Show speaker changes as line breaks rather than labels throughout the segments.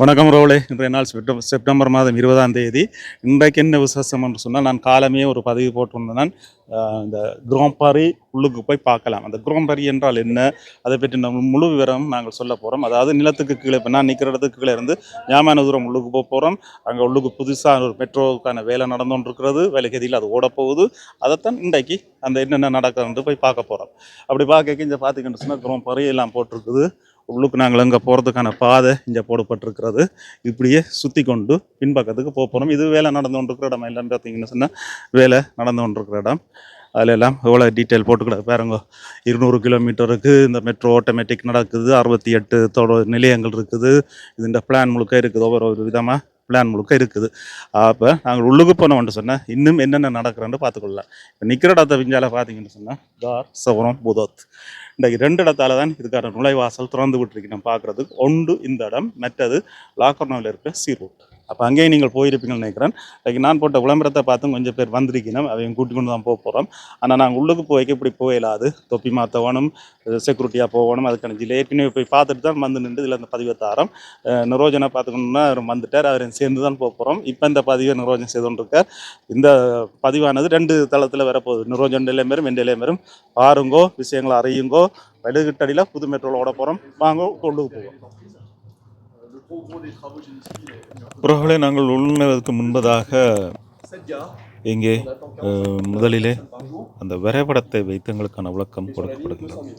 வணக்கம் ரோலே இன்றைய நாள் செப்டம் செப்டம்பர் மாதம் இருபதாம் தேதி. இன்றைக்கு என்ன விசேஷம் என்று சொன்னால் நான் காலமே ஒரு பதிவு போட்டிருந்தேன். இந்த குரோம்பாரி உள்ளுக்கு போய் பார்க்கலாம். அந்த குரோம்பாரி என்றால் என்ன? அதை பற்றி நம்ம முழு விவரம் நாங்கள் சொல்ல போகிறோம் அதாவது நிலத்துக்கு கீழே இப்போ நான் நிற்கிற இடத்துக்கு கீழே இருந்து ஞாபக தூரம் உள்ளுக்கு போக போகிறோம் அங்கே உள்ளுக்கு புதுசாக ஒரு மெட்ரோவுக்கான வேலை நடந்து கொண்டிருக்கிறது வேலைகதியில் அது ஓட போகுது. அதைத்தான் இன்றைக்கு அந்த என்னென்ன நடக்குதுன்ட்டு போய் பார்க்க போகிறோம் அப்படி பார்க்க இங்கே பார்த்தீங்கன்னு சொன்னால் குரோம்பாரி எல்லாம் போட்டிருக்குது. உள்ளுக்கு நாங்கள் அங்கே போகிறதுக்கான பாதை இங்கே போடப்பட்டிருக்கிறது. இப்படியே சுற்றி கொண்டு பின்பக்கத்துக்கு போக போகிறோம் இது வேலை நடந்து கொண்டிருக்கிற இடம். இல்லைன்னு பார்த்தீங்கன்னு சொன்னால் வேலை நடந்து கொண்டிருக்கிற இடம். அதில் எல்லாம் எவ்வளோ டீட்டெயில் போட்டுக்கிட பாருங்க. இருநூறு கிலோமீட்டருக்கு இந்த மெட்ரோ ஆட்டோமேட்டிக் நடக்குது. அறுபத்தி எட்டு தொட நிலையங்கள் இருக்குது. இதுன்ற பிளான் முழுக்க இருக்குது. ஒவ்வொரு ஒரு விதமாக பிளான் முழுக்க இருக்குது. அப்போ நாங்கள் உள்ளுக்கு போனோம்னு சொன்னால் இன்னும் என்னென்ன நடக்கிறேன்னு பார்த்துக்கொள்ளலாம். இப்போ நிற்கிற இடத்த விஞ்சால பார்த்தீங்கன்னு சொன்னால் தார் சவரம் புதோத். இந்த ரெண்டு இடத்தால தான் இதுக்கான நுழைவாசல் திறந்து விட்டுருக்கணும் பார்க்குறதுக்கு ஒன்று இந்த இடம் மற்றது லாக்கர்னோவில் இருக்கிற சீரூட் அப்போ அங்கேயும் நீங்கள் போயிருப்பீங்கன்னு நினைக்கிறேன். லைக் நான் போட்ட விளம்பரத்தை பார்த்து கொஞ்சம் பேர் வந்திருக்கணும் அதையும் கூட்டிக்கொண்டு தான் போக போகிறோம் ஆனால் நாங்கள் உள்ளுக்கு போய்க்க இப்படி போயிடாது தொப்பி மாற்றவனும் செக்யூரிட்டியாக போகணும். அதுக்கான ஜில். ஏற்கனவே போய் பார்த்துட்டு தான் வந்து நின்று இதில் அந்த பதிவை தாரம் நிரோஜனை பார்த்துக்கணுன்னா அவர் வந்துட்டார். அவரையும் சேர்ந்து தான் போக போகிறோம் இப்போ இந்த பதிவை நிரோஜன் செய்து கொண்டிருக்கார் இந்த பதிவானது ரெண்டு தளத்தில் வரப்போகுது. நிரோஜன் இளைஞரும் எந்த இளைஞரும் பாருங்கோ விஷயங்களை அறியுங்கோ. வலுகிட்டடியில் புது மெட்ரோவில் ஓட போகிறோம் வாங்கோ கொண்டு போவோம். உறவுகளை நாங்கள் உள்ளுணர்வதற்கு முன்பதாக இங்கே முதலிலே அந்த வரைபடத்தை வைத்து எங்களுக்கான விளக்கம் கொடுக்கப்படுகிறது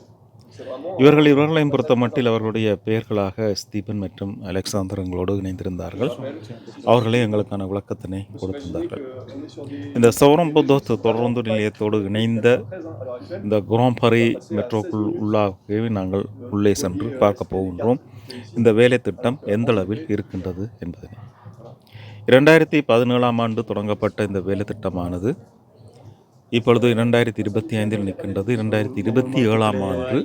இவர்கள் இவர்களையும் பொறுத்த மட்டில் அவர்களுடைய பெயர்களாக ஸ்தீபன் மற்றும் அலெக்சாந்தர் எங்களோடு இணைந்திருந்தார்கள். அவர்களே எங்களுக்கான விளக்கத்தினை கொடுத்திருந்தார்கள். இந்த சௌரம் புத்தோத் தொடர்ந்து நிலையத்தோடு இணைந்த இந்த குரோம்பரி மெட்ரோக்குள் உள்ளாகவே நாங்கள் உள்ளே சென்று பார்க்க போகின்றோம். இந்த வேலை திட்டம் எந்த அளவில் இருக்கின்றது என்பதனை இரண்டாயிரத்தி பதினேழாம் ஆண்டு தொடங்கப்பட்ட இந்த வேலை திட்டமானது இப்பொழுது இரண்டாயிரத்தி இருபத்தி ஐந்தில் நிற்கின்றது. இரண்டாயிரத்தி இருபத்தி ஏழாம் ஆண்டு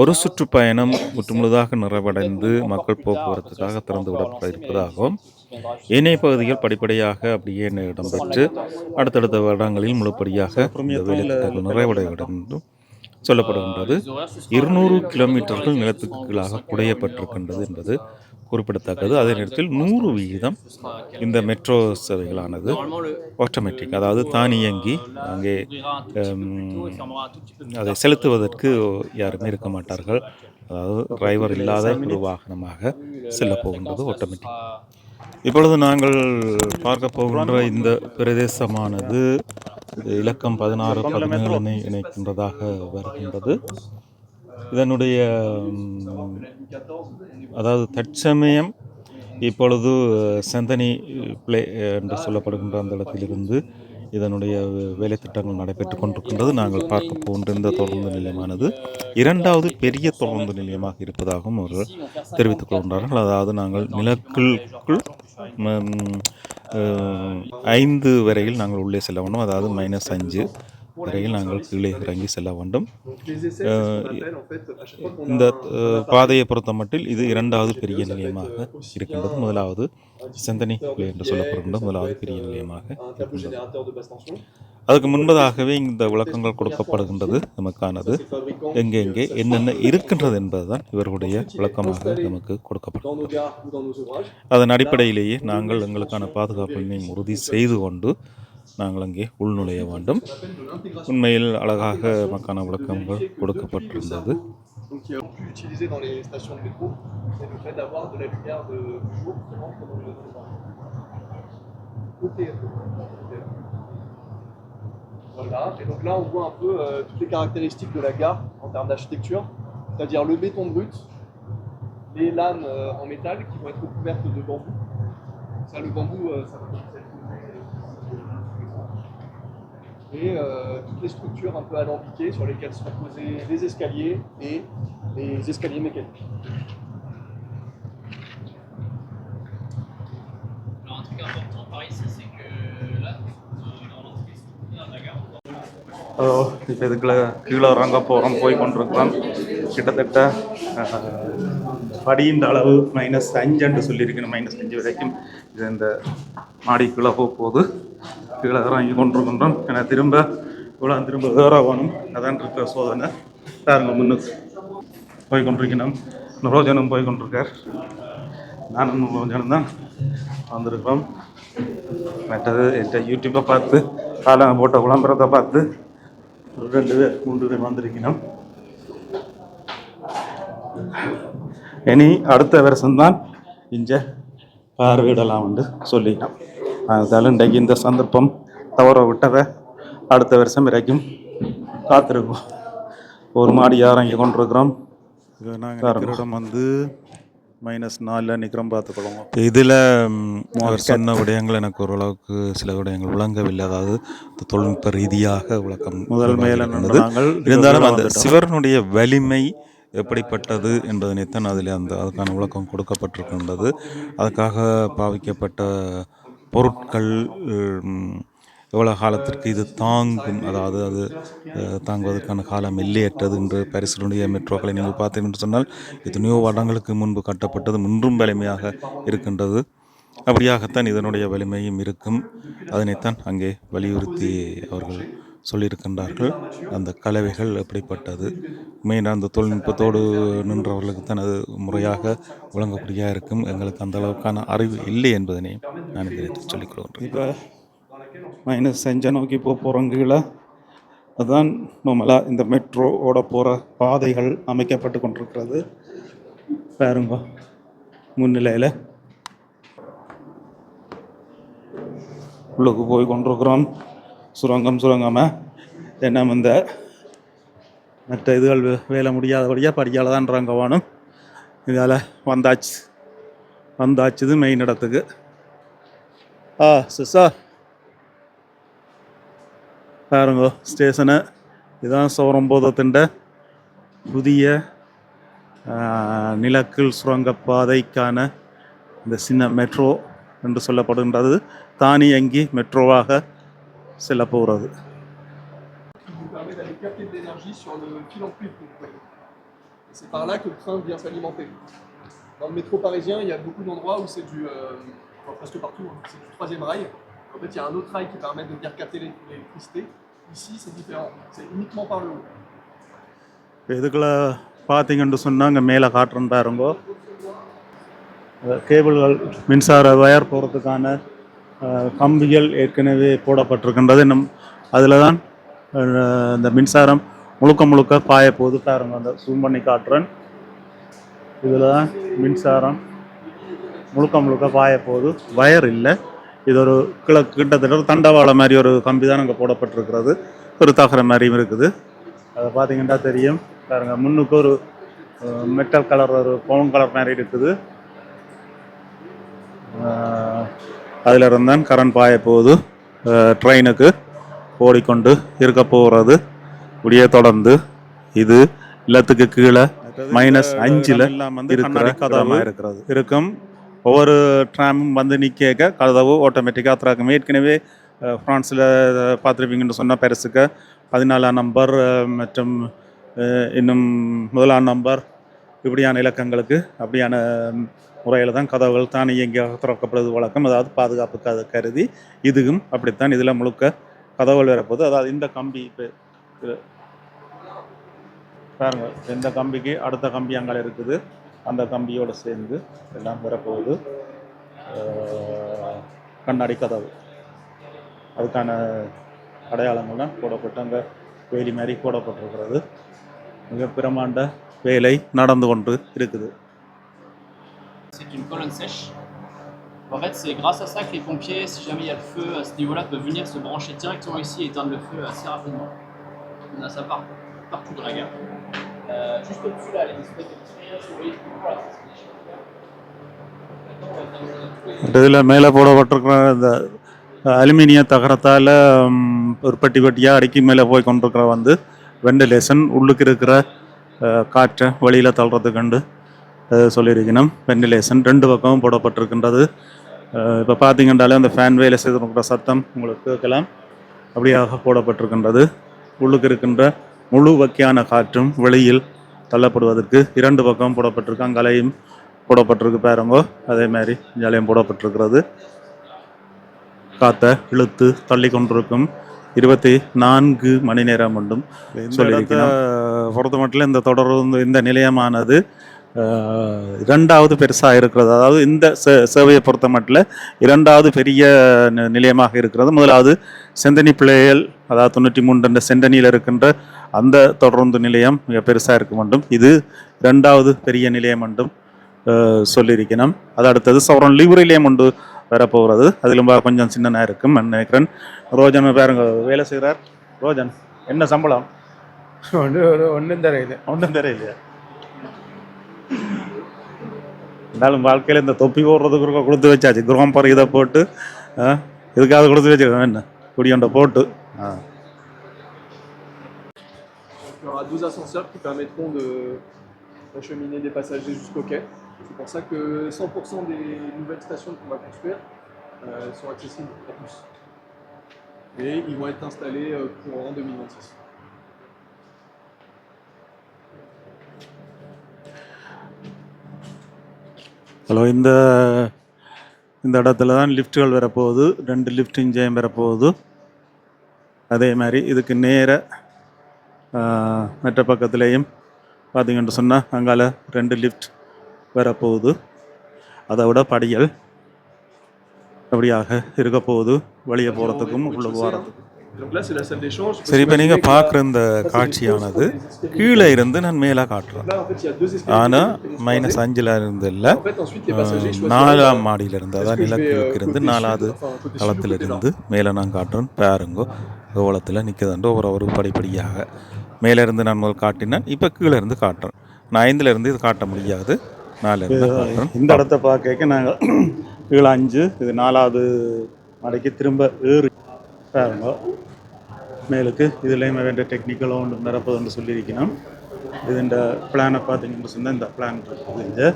ஒரு சுற்றுப்பயணம் முற்றுமுழுதாக நிறைவடைந்து மக்கள் போக்குவரத்துக்காக திறந்து விடப்பட இருப்பதாகவும் ஏனைய பகுதிகள் படிப்படியாக அப்படியே இடம்பெற்று அடுத்தடுத்த வருடங்களில் முழுப்படியாக இந்த நிறைவடையும் என்றும் சொல்லப்படுகின்றது. இருநூறு கிலோமீட்டர்கள் நிலத்துக்கு கீழாக குடையப்பட்டிருக்கின்றது என்பது குறிப்பிடத்தக்கது. அதே நேரத்தில் நூறு விகிதம் இந்த மெட்ரோ சேவைகளானது ஆட்டோமேட்டிக் அதாவது தானியங்கி அங்கே அதை செலுத்துவதற்கு யாருமே இருக்க மாட்டார்கள். அதாவது டிரைவர் இல்லாத ஒரு வாகனமாக செல்ல போகின்றது ஆட்டோமேட்டிக் இப்பொழுது நாங்கள் பார்க்க போகின்ற இந்த பிரதேசமானது இலக்கம் பதினாறு பதினேழு இணைக்கின்றதாக வருகின்றது. இதனுடைய அதாவது தற்சமயம் இப்பொழுது செந்தனி பிளே என்று சொல்லப்படுகின்ற அந்த இடத்திலிருந்து இதனுடைய வேலை திட்டங்கள் நடைபெற்று கொண்டிருக்கின்றது. நாங்கள் பார்க்க போகின்ற இந்த தொடர்ந்து நிலையமானது இரண்டாவது பெரிய தொடர்ந்து நிலையமாக இருப்பதாகவும் அவர்கள் தெரிவித்துக் கொள்கின்றார்கள். அதாவது நாங்கள் நிலக்குள் ஐந்து வரையில் நாங்கள் உள்ளே செல்ல வேண்டும். அதாவது மைனஸ் அஞ்சு வரையில் நாங்கள் கீழே இறங்கி செல்ல வேண்டும். இந்த அஹ், பாதையை பொறுத்த மட்டில் இது இரண்டாவது பெரிய நிலையமாக இருக்கின்றது. முதலாவது செந்தனி என்று சொல்லப்படுகின்ற முதலாவது பெரிய நிலையமாக இருக்கின்றது. அதுக்கு முன்பதாகவே இந்த விளக்கங்கள் கொடுக்கப்படுகின்றது. நமக்கானது. எங்கெங்கே என்னென்ன இருக்கின்றது என்பதுதான் இவர்களுடைய விளக்கமாக நமக்கு கொடுக்கப்படும் அதன் அடிப்படையிலேயே நாங்கள் எங்களுக்கான பாதுகாப்பினை உறுதி செய்து கொண்டு நாங்கள் அங்கே உள்நுழைய வேண்டும் உண்மையில் அழகாக நமக்கான விளக்கங்கள் கொடுக்கப்பட்டிருந்தது
donc qui est plus utilisé dans les stations de métro, c'est le fait d'avoir de la lumière de jour qui rentre dans le dans le- Ok. Voilà, et donc là on voit un peu euh, toutes les caractéristiques de la gare en termes d'architecture, c'est-à-dire le béton brut, les lames euh, en métal qui vont être recouvertes de bambou. Ça, le bambou, euh, ça va et euh, toutes les structures un peu alambiquées sur lesquelles sont posés les escaliers et les escaliers mécaniques.
Alors un truc important par ici, c'est que là, euh, dans l'entrée souterraine de la gare,
இப்போ இதுக்குள்ள கீழே இறங்க போகிறோம் போய் கொண்டிருக்கிறோம் கிட்டத்தட்ட அஹ், படியின் அளவு minus அஞ்சுன்னு சொல்லியிருக்கணும். மைனஸ் அஞ்சு வரைக்கும் இது இந்த மாடிக்குள்ளே போக போகுது கீழே இறங்கி கொண்டிருக்கின்றோம் ஏன்னா திரும்ப இவ்வளோ திரும்ப வேற வேணும் அதான் இருக்கிற சோதனை. பாருங்க முன்னுக்கு போய் கொண்டிருக்கணும். ரோஜனும் போய் கொண்டிருக்கார். நானும் கொஞ்சம் தான் வந்திருக்கோம் மற்றது என்கிட்ட யூடியூப்பை பார்த்து காலம் போட்ட விளம்பரத்தை பார்த்து ஒரு ரெண்டு பேர் மூன்று பேர் வந்திருக்கணும். இனி அடுத்த வருஷம்தான் இங்கே பார்வையிடலாம் என்று சொல்லிட்டோம் அதனால இன்றைக்கு இந்த சந்தர்ப்பம் தவற விட்டதை அடுத்த வருஷம் வரைக்கும் காத்திருக்கோம். ஒரு மாடி இறங்கி கொண்டிருக்கிறோம்? நாங்கள் இடம் வந்து மைனஸ் நாலில் நிற்கிறோம் பார்த்துக்கொள்ளுங்க இதில் அவர் சொன்ன விடயங்கள் எனக்கு ஓரளவுக்கு சில விடயங்கள் விளங்கவில்லை. அதாவது தொழில்நுட்ப ரீதியாக விளக்கம் முதல் மேல இருந்தாலும் அந்த சிவரனுடைய வலிமை எப்படிப்பட்டது என்பதனைத்தான் அதில் அந்த அதுக்கான விளக்கம் கொடுக்கப்பட்டிருக்கின்றது. அதுக்காக பாவிக்கப்பட்ட பொருட்கள் எவ்வளோ எவ்வளவு காலத்திற்கு இது தாங்கும் அதாவது அது தாங்குவதற்கான காலம் இல்லையற்றது என்று பரிசுடைய மெட்ரோக்களை நீங்கள் பார்த்தீர்கள் என்று சொன்னால் எத்தனையோ வருடங்களுக்கு முன்பு கட்டப்பட்டது இன்றும் வலிமையாக இருக்கின்றது. அப்படியாகத்தான் இதனுடைய வலிமையும் இருக்கும். அதனைத்தான் அங்கே வலியுறுத்தி அவர்கள் சொல்லியிருக்கின்றார்கள். அந்த கலவைகள் எப்படிப்பட்டது? மெயினாக அந்த தொழில்நுட்பத்தோடு நின்றவர்களுக்கு தான் அது முறையாக விளங்கக்கூடியா இருக்கும். எங்களுக்கு அந்த அளவுக்கான அறிவு இல்லை என்பதனை நான் இதில் சொல்லிக்கொள்கிறேன் இப்போ மைனஸ் அஞ்சை நோக்கி போக போகிறோம் கீழே. அதுதான் நம்மளாக இந்த மெட்ரோவோட போகிற பாதைகள் அமைக்கப்பட்டு கொண்டிருக்கிறது. பாருங்க முன்னிலையில். உள்ளுக்கு போய் கொண்டிருக்கிறோம். சுரங்கம் சுரங்கமாக தினம் இந்த மற்ற இதுகள் வேலை முடியாதபடியாக படிக்கால தான் வாணும். இதால் வந்தாச்சு. வந்தாச்சு இது மெயின் இடத்துக்கு. ஆ சிஸ்டர். பாருங்கோ ஸ்டேஷனு. இதுதான் சோரம்போதத்தின் புதிய நிலக்கல் சுரங்கப்பாதைக்கான இந்த சின்ன மெட்ரோ என்று சொல்லப்படுகின்றது. தானியங்கி மெட்ரோவாக செல்ல போகிறது
qui vous permet d'aller capter de l'énergie sur le fil en cuivre que vous voyez. Et c'est par là que le train vient s'alimenter. Dans le métro parisien, il y a beaucoup d'endroits où c'est du. euh, enfin, presque partout, hein, c'est du troisième rail. En fait, il y a un autre rail qui permet de venir capter l'é- l'électricité. Ici, c'est différent. C'est uniquement par le haut.
இதுக்குள்ள பார்த்தீங்கன்னு சொன்னால் அங்கே மேலே காட்டுறேன் பாருங்கோ அந்த கேபிள்கள் மின்சார வயர் போகிறதுக்கான அஹ், கம்பிகள் ஏற்கனவே போடப்பட்டிருக்கின்றது. நம் அதில் தான் இந்த மின்சாரம் முழுக்க முழுக்க பாய போது பாருங்கள் அந்த ஜூம் பண்ணி காட்டுறேன். இதில் தான் மின்சாரம் முழுக்க முழுக்க பாய போகுது வயர் இல்லை இது ஒரு கிழக்கு கிட்டத்தட்ட ஒரு தண்டவாளம் மாதிரி ஒரு கம்பி தான் அங்கே போடப்பட்டிருக்கிறது. ஒரு தகர மாதிரியும் இருக்குது. அதை பார்த்தீங்கன்னா தெரியும். பாருங்க முன்னுக்கு ஒரு மெட்டல் கலர் ஒரு பவுன் கலர் மாதிரி இருக்குது. அதில் இருந்தான் கரண்ட் பாய போகுது. ட்ரெயினுக்கு ஓடிக்கொண்டு இருக்க போகிறது இப்படியே தொடர்ந்து இது இல்லத்துக்கு கீழே மைனஸ் அஞ்சில் இருக்கிற கதவு. இருக்கிறது இருக்கும். ஒவ்வொரு ட்ராமும் வந்து நிற்க கதவு ஆட்டோமேட்டிக்காக திறக்கும். ஏற்கனவே ஃப்ரான்ஸில் பார்த்துருப்பீங்கன்னு சொன்ன பெருசுக்கு. பதினாலாம் நம்பர் மற்றும் இன்னும் முதலாம் நம்பர் இப்படியான இலக்கங்களுக்கு அப்படியான முறையில் தான் கதவுகள் தானியங்கியாக திறக்கப்படுவது வழக்கம். அதாவது பாதுகாப்பு கருதி இதுவும் அப்படித்தான் இதில் முழுக்க கதவுகள் வரப்போகுது. அதாவது இந்த கம்பி இப்போ பாருங்க இந்த கம்பிக்கு அடுத்த கம்பி அங்கே இருக்குது. அந்த கம்பியோடு சேர்ந்து எல்லாம் வரப்போகுது. கண்ணாடி கதவு. அதுக்கான அடையாளங்கள்லாம் போடப்பட்டு அங்கே வேலி மாதிரி போடப்பட்டிருக்கிறது. மிக பிரமாண்ட வேலை நடந்து கொண்டு இருக்குது.
C'est une colonne sèche. En fait, c'est grâce à ça que les pompiers, si jamais il y a le feu à ce niveau-là, peuvent venir se brancher directement ici et éteindre le feu assez rapidement. On a ça par- partout dans la gare. Euh, juste au-dessus, là, les espèces de petits rayons, vous voyez, voilà, c'est tous les-
இதில் மேலே போடப்பட்டிருக்கிற இந்த அலுமினிய தகரத்தால் ஒரு பெட்டி பெட்டியாக அடுக்கி மேலே போய் கொண்டிருக்கிற வந்து வெண்டிலேஷன் உள்ளுக்கு இருக்கிற காற்றை வெளியில் தள்ளுறதுக்கண்டு சொல்லியிருக்கணும். வெண்டிலேஷன் ரெண்டு பக்கமும் போடப்பட்டிருக்கின்றது. இப்போ பார்த்தீங்கன்றாலே அந்த ஃபேன் வேலை செய்திருக்கிற சத்தம் உங்களுக்கு கேட்கலாம். அப்படியாக போடப்பட்டிருக்கின்றது. உள்ளுக்கு இருக்கின்ற முழு வகையான காற்றும் வெளியில் தள்ளப்படுவதற்கு இரண்டு பக்கம் போடப்பட்டிருக்கு. அங்கலையும் போடப்பட்டிருக்கு பாருங்கோ. அதே மாதிரி ஜாலியம் போடப்பட்டிருக்கிறது. காற்றை இழுத்து தள்ளி கொண்டிருக்கும் இருபத்தி நான்கு மணி நேரம் மட்டும் சொல்லியிருக்கிறோம் பொறுத்த மட்டும் இந்த தொடர் இந்த நிலையமானது இரண்டாவது பெருசாக இருக்கிறது. அதாவது இந்த சே- சேவையை பொறுத்த மட்டும் இரண்டாவது பெரிய நிலையமாக இருக்கிறது. முதலாவது செந்தனி பிள்ளைகள் அதாவது தொண்ணூற்றி மூன்று செந்தனியில் இருக்கின்ற அந்த தொடர்ந்து நிலையம் மிக பெருசாக இருக்க வேண்டும் இது ரெண்டாவது பெரிய நிலையம் என்றும் சொல்லியிருக்கணும் அது அடுத்தது சௌரன் லிவ் நிலையம் ஒன்று வரப்போகிறது. அதிலும் கொஞ்சம் சின்னனாக இருக்கும் நான் நினைக்கிறேன். ரோஜன் பாருங்க வேலை செய்கிறார் ரோஜன் என்ன சம்பளம்?
ஒன்றும் தெரியல
ஒன்றும் தெரியலையா இருந்தாலும் வாழ்க்கையில் இந்த தொப்பி போடுறதுக்கு கொடுத்து வச்சாச்சு குரோம்பர் இதை போட்டு ஆ, இதுக்காக கொடுத்து வச்சிருக்கோம் என்ன குடியொண்ட போட்டு ஆ
Il y aura deux ascenseurs qui permettront de d'acheminer des passagers jusqu'au quai. C'est pour ça que 100% des nouvelles stations qu'on va construire euh, sont accessibles à tous. Et ils vont être installés euh, courant 2026.
Hello இந்த இந்த இடத்துல தான் லிஃப்ட்டுகள் வரப்போகுது. ரெண்டு lift இன்ஜயம் வரப்போகுது. அதே மாதிரி இதுக்கு நேர மற்ற பக்கத்துலேயும் பார்த்தீங்கன்னு சொன்னால் அங்கால ரெண்டு லிஃப்ட் வரப்போகுது. அதை விட படிகள் அப்படியாக இருக்க போகுது. வெளியே போகிறதுக்கும் உள்ளே போகிறதுக்கும் சரி இப்போ நீங்கள் பார்க்குற இந்த காட்சியானது. கீழே இருந்து நான் மேலே காட்டுறேன். ஆனால் மைனஸ். அஞ்சில் இருந்து இல்லை. நாலாம் மாடியில் இருந்து அதாவது நிலக்கிழக்கு
euh,
இருந்து நாலாவது தளத்தில் இருந்து மேலே நான் காட்டுறேன். பாருங்கோ கோவளத்தில் நிற்குதுண்டு ஒரு ஒரு படிப்படியாக. மேலே இருந்து நான் முதல் காட்டினேன் இப்போ கீழே இருந்து காட்டுறேன். நான் ஐந்துல இருந்து இது காட்ட முடியாது. நாலு இருந்து காட்டுறேன். இந்த இடத்த பார்க்க நாங்கள் கீழே அஞ்சு இது நாலாவது மடைக்கு திரும்ப ஏறி. பாருங்க மேலுக்கு இதுலேயும் வேண்ட டெக்னிக்கல் ஒன்று நிரப்பதுன்னு சொல்லியிருக்கணும் இது இந்த பிளானை பார்த்தீங்கன்னு சொன்னால் இந்த பிளான் இருக்குது. இங்கே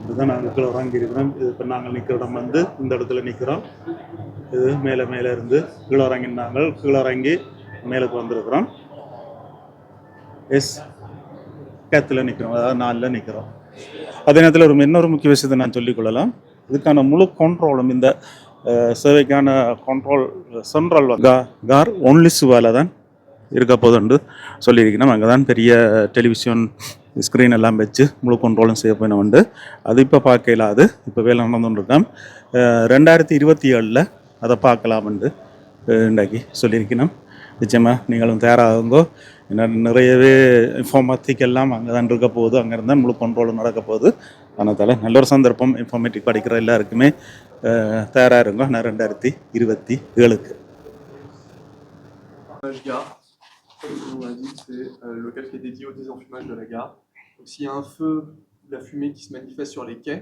இதுதான் நாங்கள் கீழே இறங்கியிருக்கிறோம். இது இப்போ நாங்கள் நிற்கிற இடம் வந்து இந்த இடத்துல நிற்கிறோம் இது மேலே மேலே இருந்து கீழே இறங்கி நாங்கள் கீழே இறங்கி மேலுக்கு வந்திருக்கிறோம். எஸ் கேத்தில் நிற்கிறோம் அதாவது நாலில் நிற்கிறோம் அதே நேரத்தில் ஒரு இன்னொரு முக்கிய விஷயத்தை நான் சொல்லிக்கொள்ளலாம் இதுக்கான முழு கண்ட்ரோலும் இந்த சேவைக்கான கண்ட்ரோல் சென்ட்ரல் கார் ஒன்லி சுவால தான் இருக்க போதுண்டு சொல்லியிருக்கணும் அங்கே தான் பெரிய டெலிவிஷன் ஸ்க்ரீன் எல்லாம் வச்சு முழு கண்ட்ரோலும் செய்ய போயின உண்டு அது இப்போ பார்க்க அது இப்போ வேலை நடந்துட்டு ரெண்டாயிரத்தி இருபத்தி ஏழில் அதை பார்க்கலாம்ண்டு உண்டு இன்றைக்கு சொல்லியிருக்கணும் நிச்சயமாக நீங்களும் தயாராகுங்கோ. நிறையவே இன்ஃபார்மேட்டிக் எல்லாம் அங்கே தான் இருக்க போகுது. அங்கே இருந்தால் முழு கண்ட்ரோலும் நடக்க போகுது. அதனால் நல்ல ஒரு சந்தர்ப்பம் இன்ஃபார்மேட்டிக் படிக்கிற எல்லாருக்குமே அஹ், தயாரா இருங்க நான் ரெண்டாயிரத்தி இருபத்தி ஏழுக்கு
Enfumage gare, comme son nom l'indique, c'est euh, le local qui est dédié au désenfumage de la gare. Donc s'il y a un feu, de la fumée qui se manifeste sur les quais,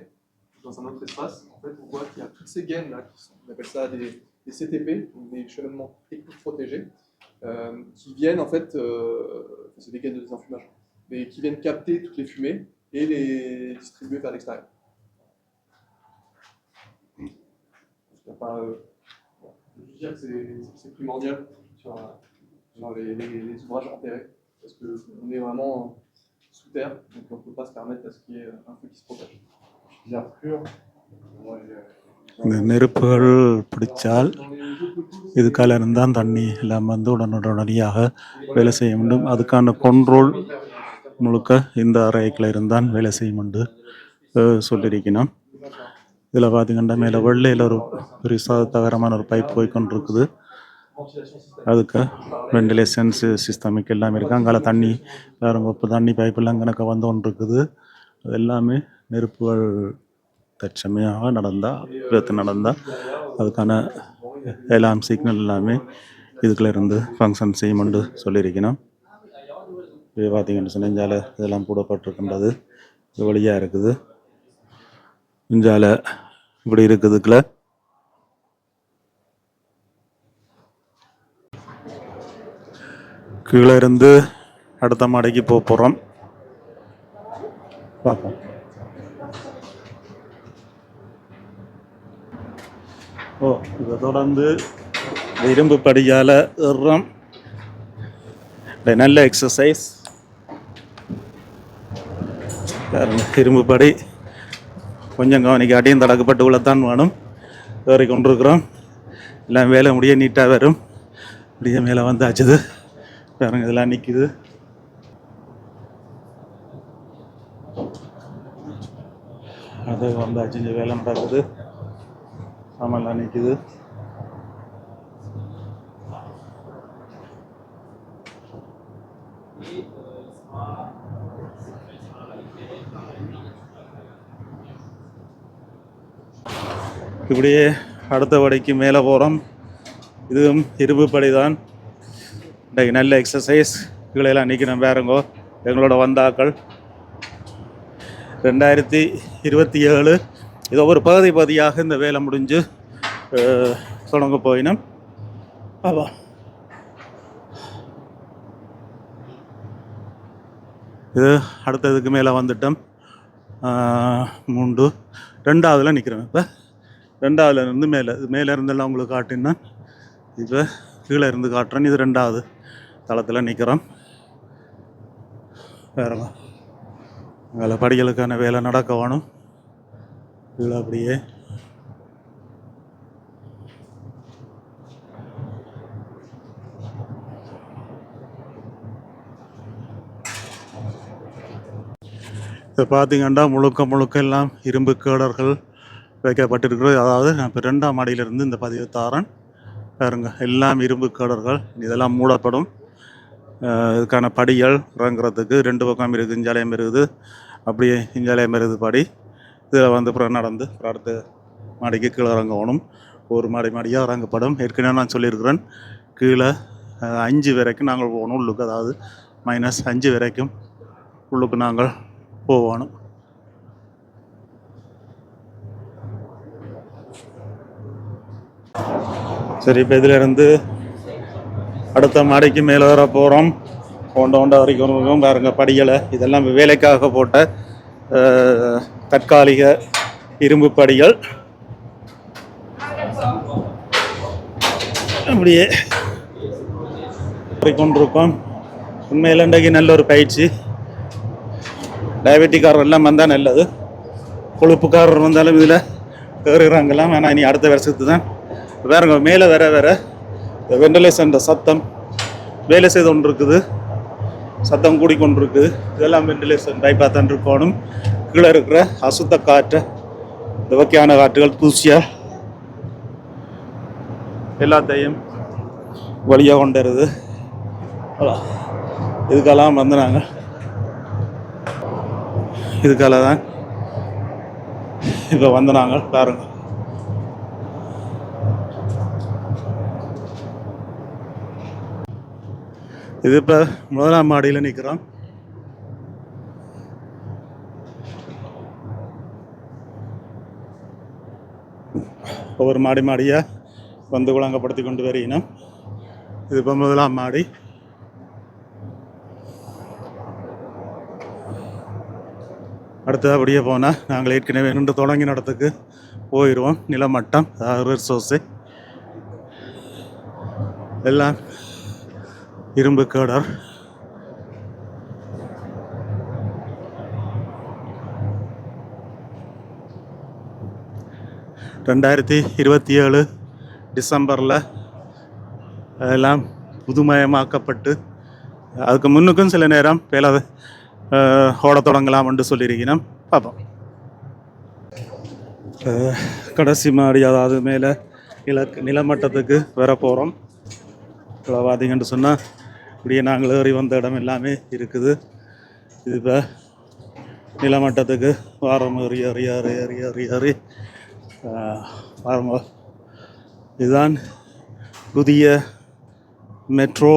dans un autre espace, en fait, on voit qu'il y a toutes ces gaines là, qui sont, on appelle ça des, des CTP, donc des cheminements techniques protégés, euh, qui viennent en fait, euh, c'est des gaines de désenfumage, mais qui viennent capter toutes les fumées et les distribuer vers l'extérieur. Il y a pas, euh, bon, je veux dire que c'est- c'est primordial sur, euh, sur les, les- les ouvrages enterrés, parce qu'on est vraiment sous terre, donc on ne peut pas se permettre à ce qu'il y ait un feu qui se propage. Bien sûr.
இந்த நெருப்புகள் பிடிச்சால் இதுக்கால இருந்தால் தண்ணி எல்லாம் வந்து உடனுடனடியாக வேலை செய்ய வேண்டும் அதுக்கான control முழுக்க இந்த அறைக்குள்ள இருந்தான் வேலை செய்யும் என்று சொல்லியிருக்கணும் இதில் பார்த்தீங்கன்னா மேலே வெள்ளையில் ஒரு பெருசாக தகரமான ஒரு பைப் போய்கொண்டிருக்குது அதுக்கு வெண்டிலேஷன் சிஸ்டமிக் எல்லாமே இருக்குது அங்கால தண்ணி வேறு இப்போ தண்ணி பைப்பெல்லாம் கணக்க வந்து கொண்டு இருக்குது அது எல்லாமே நெருப்புகள் தற்சமையாக நடந்தால் விபத்து நடந்தால் அதுக்கான எல்லாம் சிக்னல் எல்லாமே இதுக்குள்ள இருந்து ஃபங்க்ஷன் செய்யுமென்று சொல்லியிருக்கணும் இது பார்த்தீங்கன்னு சொன்னால் இஞ்சால இதெல்லாம் போடப்பட்டிருக்கின்றது. இது வழியாக இருக்குது. இஞ்சால இப்படி இருக்குதுக்குள்ள. கீழே இருந்து அடுத்த மாடைக்கு போக போகிறோம் பார்ப்போம். ஓ இதை தொடர்ந்து இரும்பு படியால் ஏறுறோம். நல்ல எக்ஸசைஸ் இரும்புப்படி கொஞ்சம் கவனிக்க அடியும் தடக்கப்பட்டு உள்ளத்தான் வேணும் ஏறி கொண்டிருக்கிறோம் எல்லாம் வேலை முடிய நீட்டாக வரும் முடிய மேலே வந்தாச்சுது பாருங்க இதெல்லாம் நிற்கிது அது வந்தாச்சு வேலை நடக்குது சாமான்லாம் நிற்குது இப்படியே அடுத்த படைக்கு மேலே போகிறோம். இதுவும் இருப்பு படி தான் இன்றைக்கு நல்ல எக்ஸசைஸ் கீழெல்லாம் நிற்கணும் பாருங்கோ. எங்களோட வந்தாக்கள். ரெண்டாயிரத்தி இருபத்தி ஏழு. இது ஒரு பகுதி பகுதியாக இந்த வேலை முடிஞ்சு தொடங்க போயினும். ஆவா இது அடுத்ததுக்கு மேலே வந்துட்டோம். மூன்று. ரெண்டாவதுல நிற்கிறோம் இப்போ. ரெண்டாவதுல இருந்து மேலே. இது மேலே இருந்தெல்லாம் உங்களுக்கு காட்டினா இப்போ கீழே இருந்து காட்டுறேன். இது ரெண்டாவது தளத்தில் நிற்கிறோம் வேற வேலை படிகளுக்கான வேலை நடக்க வேணும். கீழே அப்படியே. இதை பார்த்தீங்கன்னா முழுக்க முழுக்க எல்லாம் இரும்பு கேடர்கள் வைக்கப்பட்டிருக்கிறது. அதாவது இப்போ ரெண்டாம் மாடியிலிருந்து இந்த பதிவு தாரன். பாருங்க எல்லாம் இரும்பு கடர்கள். இதெல்லாம் மூடப்படும். இதுக்கான படிகள் இறங்குறதுக்கு ரெண்டு பக்கம் இருக்குது இஞ்சாலயம் இருக்குது. அப்படியே இஞ்சாலயம் இருக்குது படி. இதில் வந்து அப்புறம் நடந்து? அடுத்த மாடிக்கு கீழே இறங்கணும். ஒரு மாடி மாடியாக இறங்கப்படும். ஏற்கனவே நான் சொல்லியிருக்கிறேன். கீழே அஞ்சு வரைக்கும் நாங்கள் போகணும் உள்ளுக்கு. அதாவது மைனஸ் அஞ்சு வரைக்கும் உள்ளுக்கு நாங்கள் போகணும். சரி இப்போ இதிலிருந்து அடுத்த மாடிக்கு மேலே வர போகிறோம் ஒண்ட ஒண்ட வரைக்கும் இருக்கும். படிகளை இதெல்லாம் வேலைக்காக போட்ட தற்காலிக இரும்பு படிகள். அப்படியே கொண்டிருக்கோம் உண்மையில் இன்றைக்கு நல்ல ஒரு பயிற்சி. டயபெட்டிக்காரர் எல்லாம் வந்தால் நல்லது. கொழுப்புக்காரர் வந்தாலும் இதில் ஏறுகிறாங்கலாம் ஆனால் இனி அடுத்த வருஷத்து தான் வேறங்க மேலே வேற வேற. வெண்டிலேஷன் சத்தம். வேலை செய்து கொண்டு இருக்குது சத்தம் கூடிக்கொண்டிருக்குது. இதெல்லாம் வெண்டிலேஷன் பைப்பாக தான் இருக்கணும். கீழே இருக்கிற அசுத்த காற்றை இந்த வகையான காற்றுகள் தூசியாக எல்லாத்தையும் வழியாக கொண்டு வருது இதுக்கெல்லாம் வந்து நாங்கள் இதுக்கால தான் இப்போ வந்து நாங்கள் பாருங்கள் இது இப்போ முதலாம் மாடியில் நிற்கிறோம் ஒவ்வொரு மாடி மாடியாக வந்து குழங்கப்படுத்தி கொண்டு வரையினோம். இது இப்போ முதலாம் மாடி. அடுத்தது அப்படியே போனால் நாங்கள் ஏற்கனவே நின்று தொடங்கின இடத்துக்கு போயிடுவோம் நிலமட்டம் அதாவது ரிசோர்ஸு எல்லாம் இரும்பு கேடர். ரெண்டாயிரத்தி இருபத்தி ஏழு டிசம்பரில் எல்லாம் புதுமயமாக்கப்பட்டு அதுக்கு முன்னுக்கும் சில நேரம் வேலை அஹ், ஓடத் தொடங்கலாம் என்று சொல்லியிருக்கிறோம் பார்ப்போம். கடைசி மாடி அதாவது மேலே நில நிலமட்டத்துக்கு வர போகிறோம் இவ்வளோ பார்த்தீங்கன்னு சொன்னால் இப்படியே நாங்கள் ஏறி வந்த இடம் எல்லாமே இருக்குது. இது இப்போ நிலமட்டத்துக்கு வாரம் ஏறி ஏறி ஏறி ஏறி ஏறி ஏறி வாரம் இதுதான் புதிய மெட்ரோ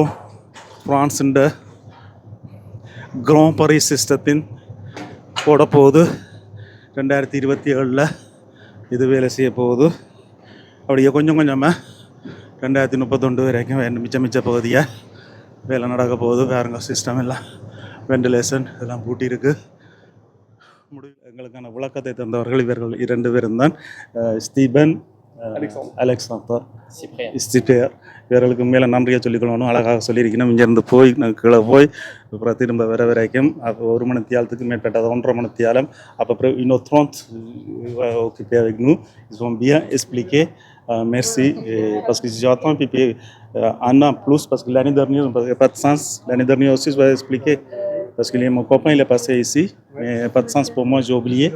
ஃப்ரான்ஸுண்ட கிராண்ட் பரி சிஸ்டத்தின் போட போகுது ரெண்டாயிரத்தி இருபத்தி ஏழில் இது வேலை செய்ய போகுது. அப்படியே கொஞ்சம் கொஞ்சமாக ரெண்டாயிரத்தி முப்பத்தொண்டு வரைக்கும் மிச்ச மிச்ச பகுதியை வேலை நடக்க போகுது வேறுங்க சிஸ்டம் எல்லாம் வெண்டிலேஷன் இதெல்லாம் பூட்டியிருக்கு முடிவு எங்களுக்கான விளக்கத்தை தந்தவர்கள் இவர்கள் இரண்டு பேரும் தான் ஸ்டீபன். அலெக்சாந்தர். ஸ்டிப்பேர் இவர்களுக்கு மேலே நன்றியை சொல்லிக்கொள்ளணும் அழகாக சொல்லியிருக்கணும் இங்கேருந்து போய் கீழே போய் அப்புறம் திரும்ப வர வரைக்கும் அப்போ ஒரு மணி தியாலத்துக்கு மேற்பட்டது ஒன்றரை மணி தியாலம் அப்போ அப்புறம் இன்னொரு bien expliqué Euh, merci Et parce que j'attends euh, un an plus parce que l'année dernière parce qu'il n'y a pas de sens l'année dernière aussi je vais expliquer Parce que les- mon copain, il est passé ici, mais pas de sens pour moi, j'ai oublié.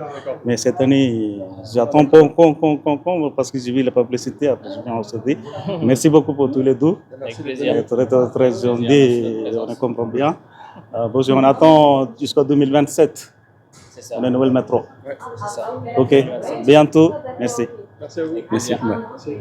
Mais cette année, j'attends qu'on- qu'on- qu'on- qu'on- parce que j'ai vu la publicité, après je viens au CD. Merci beaucoup pour tous les deux.
Avec
Euh,
plaisir.
Très, très, très gentil, on comprend bien. Euh, bon, on attend jusqu'en 2027
C'est ça.
le nouvel métro.
Ouais,
C'est ça.
Ok, bientôt. Merci.
Merci à vous.
Merci.
plaisir.
Ouais.
Merci.